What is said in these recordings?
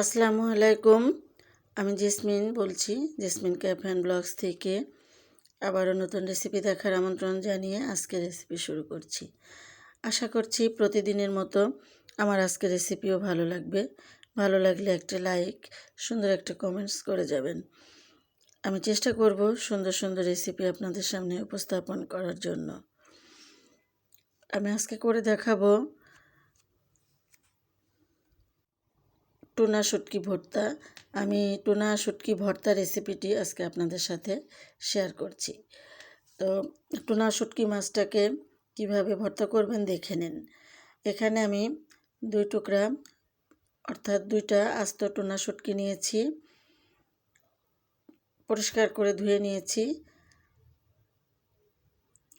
আসসালামু আলাইকুম। আমি জেসমিন বলছি, জেসমিন ক্যাফ অ্যান্ড ব্লগস থেকে আবারও নতুন রেসিপি দেখার আমন্ত্রণ জানিয়ে আজকে রেসিপি শুরু করছি। আশা করছি প্রতিদিনের মতো আমার আজকের রেসিপিও ভালো লাগবে। ভালো লাগলে একটা লাইক, সুন্দর একটা কমেন্টস করে যাবেন। আমি চেষ্টা করব সুন্দর সুন্দর রেসিপি আপনাদের সামনে উপস্থাপন করার জন্য। আমি আজকে করে দেখাবো টুনা শুটকি ভর্তা। আমি টুনা শুটকি ভর্তা রেসিপিটি আজকে আপনাদের সাথে শেয়ার করছি। তো টুনা শুটকি মাছটাকে কীভাবে ভর্তা করবেন দেখে নিন। এখানে আমি দুই টুকরা, অর্থাৎ দুইটা আস্ত টুনা শুটকি নিয়েছি। পরিষ্কার করে ধুয়ে নিয়েছি।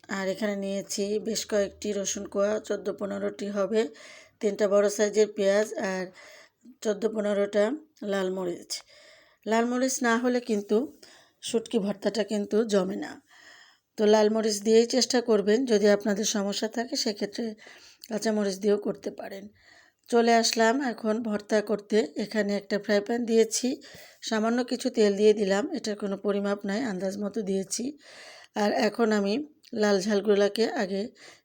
আর এখানে নিয়েছি বেশ কয়েকটি রসুন কোয়া, চোদ্দ পনেরোটি হবে। তিনটা বড় সাইজের পেঁয়াজ আর চোদ্দ পনেরোটা লাল মরিচ। লাল মরিচ না হলে কিন্তু শুটকি ভর্তাটা কিন্তু জমে না। তো লাল মরিচ দিয়েই চেষ্টা করবেন, যদি আপনাদের সমস্যা থাকে সেক্ষেত্রে কাঁচামরিচ দিয়েও করতে পারেন। চলে আসলাম এখন ভর্তা করতে। এখানে একটা ফ্রাই প্যান দিয়েছি। সামান্য কিছু তেল দিয়ে দিলাম। এটার কোনো পরিমাপ নাই, আন্দাজ মতো দিয়েছি। আর এখন আমি লাল ঝালগুলাকে আগে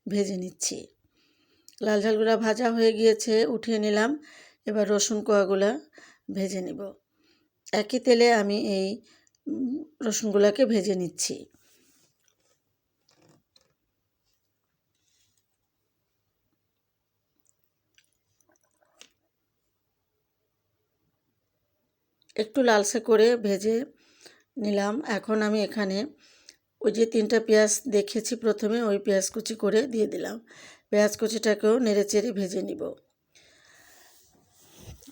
ভেজে নিচ্ছি। লাল ঝালগুলা ভাজা হয়ে গিয়েছে, উঠিয়ে নিলাম। এবার রসুন কোয়াগুলা ভেজে নিব। একই তেলে আমি এই রসুনগুলাকে ভেজে নিচ্ছি। একটু লালসে করে ভেজে নিলাম। এখন আমি এখানে ওই যে তিনটা পেঁয়াজ দেখেছি প্রথমে, ওই পেঁয়াজ কুচি করে দিয়ে দিলাম। পেঁয়াজ কুচিটাকেও নেড়ে চেড়ে ভেজে নিব।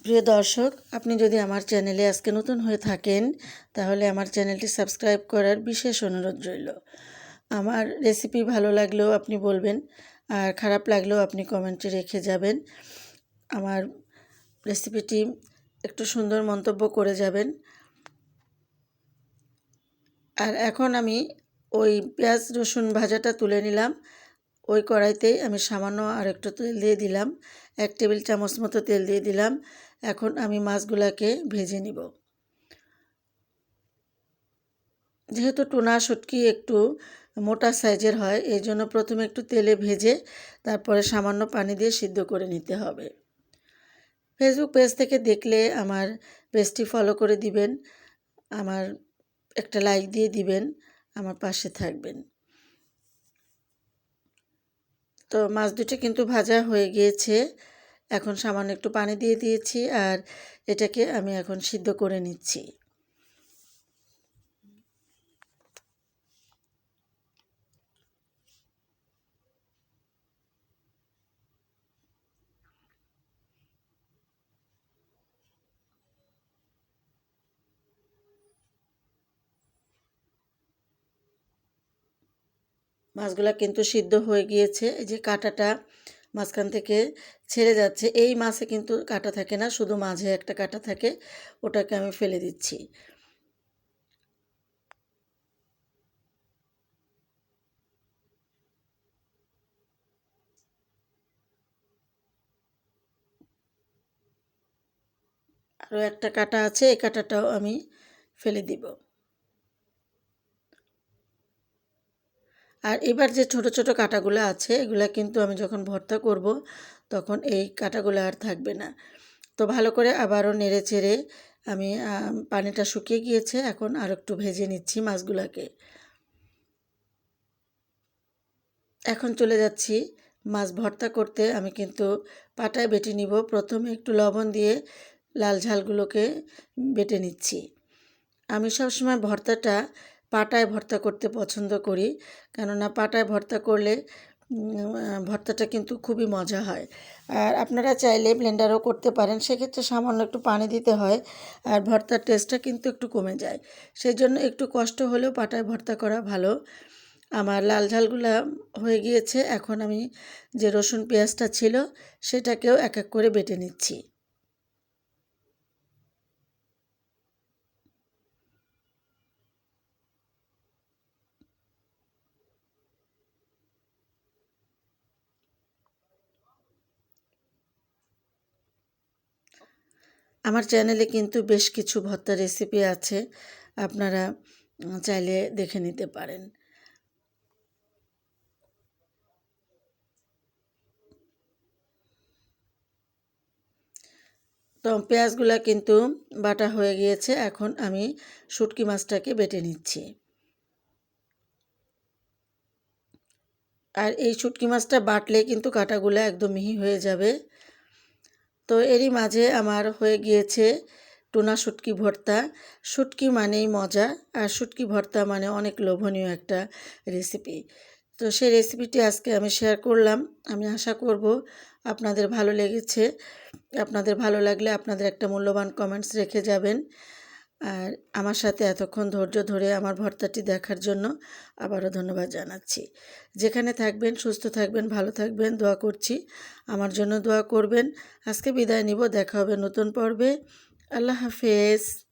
প্রিয় দর্শক, আপনি যদি আমার চ্যানেলে আজকে নতুন হয়ে থাকেন, তাহলে আমার চ্যানেলটি সাবস্ক্রাইব করার বিশেষ অনুরোধ রইল। আমার রেসিপি ভালো লাগলেও আপনি বলবেন, আর খারাপ লাগলেও আপনি কমেন্টে রেখে যাবেন। আমার রেসিপিটি একটু সুন্দর মন্তব্য করে যাবেন। আর এখন আমি ওই পেঁয়াজ রসুন ভাজাটা তুলে নিলাম। ওই কড়াইতেই আমি সামান্য আর একটু তেল দিয়ে দিলাম। এক টেবিল চামচ মতো তেল দিয়ে দিলাম। এখন আমি মাছগুলাকে ভেজে নিব। যেহেতু টুনা শুটকি একটু মোটা সাইজের হয়, এই জন্য প্রথমে একটু তেলে ভেজে তারপরে সামান্য পানি দিয়ে সিদ্ধ করে নিতে হবে। ফেসবুক পেজ থেকে দেখলে আমার পেজটি ফলো করে দিবেন, আমার একটা লাইক দিয়ে দিবেন, আমার পাশে থাকবেন। তো মাছ দুটো কিন্তু ভাজা হয়ে গিয়েছে। এখন সামান্য একটু পানি দিয়ে দিয়েছি আর এটাকে আমি এখন সিদ্ধ করে নিচ্ছি। মাছগুলা কিন্তু সিদ্ধ হয়ে গিয়েছে। এই যে কাঁটাটা মাঝখান থেকে ছেড়ে যাচ্ছে, এই মাছে কিন্তু কাটা থাকে না, শুধু মাঝে একটা কাটা থাকে, ওটাকে আমি ফেলে দিচ্ছি। আরও একটা কাটা আছে, এই কাটাটাও আমি ফেলে দিব। আর এবার যে ছোট ছোট কাটাগুলো আছে, এগুলো কিন্তু আমি যখন ভর্তা করব, তখন এই কাটাগুলো আর থাকবে না। তো ভালো করে আবারও নেড়ে চেড়ে আমি পানিটা শুকিয়ে গিয়েছে, এখন আর একটু ভেজে নিচ্ছি মাছগুলোকে। এখন চলে যাচ্ছি মাছ ভর্তা করতে। আমি কিন্তু পাটায় বেটে নিব। প্রথমে একটু লবণ দিয়ে লাল ঝালগুলোকে বেটে নিচ্ছি। আমি সবসময় ভর্তাটা পাটায় ভর্তা করতে পছন্দ করি। কেননা পাটায় ভর্তা করলে ভর্তাটা কিন্তু খুবই মজা হয়। আর আপনারা চাইলে ব্লেন্ডারও করতে পারেন, সেক্ষেত্রে সামান্য একটু পানি দিতে হয় আর ভর্তার টেস্টটা কিন্তু একটু কমে যায়। সেই জন্য একটু কষ্ট হলেও পাটায় ভর্তা করা ভালো। আমার লাল ঝালগুলা হয়ে গিয়েছে, এখন আমি যে রসুন পেঁয়াজটা ছিল সেটাকেও এক এক করে বেটে নিচ্ছি। আমার চ্যানেলে কিন্তু বেশ কিছু ভর্তা রেসিপি আছে, আপনারা চাইলে দেখে নিতে পারেন। তো পেঁয়াজগুলো কিন্তু বাটা হয়ে গিয়েছে, এখন আমি শুটকি মাছটাকে বেটে নিচ্ছি। আর এই শুটকি মাছটা বাটলে কিন্তু কাটাগুলো একদম মিহি হয়ে যাবে। তো এরই মাঝে আমার হয়ে গিয়েছে টুনা শুটকি ভর্তা। শুটকি মানেই মজা আর শুটকি ভর্তা মানে অনেক লোভনীয় একটা রেসিপি। তো সেই রেসিপিটি আজকে আমি শেয়ার করলাম। আমি আশা করব আপনাদের ভালো লেগেছে। আপনাদের ভালো লাগলে আপনাদের একটা মূল্যবান কমেন্টস রেখে যাবেন। আর আমার সাথে এতক্ষণ ধৈর্য ধরে আমার ভর্তাটি দেখার জন্য আবারও ধন্যবাদ জানাচ্ছি। যেখানে থাকবেন, সুস্থ থাকবেন, ভালো থাকবেন, দোয়া করছি। আমার জন্য দোয়া করবেন। আজকে বিদায় নিব, দেখা হবে নতুন পর্বে। আল্লাহ হাফেজ।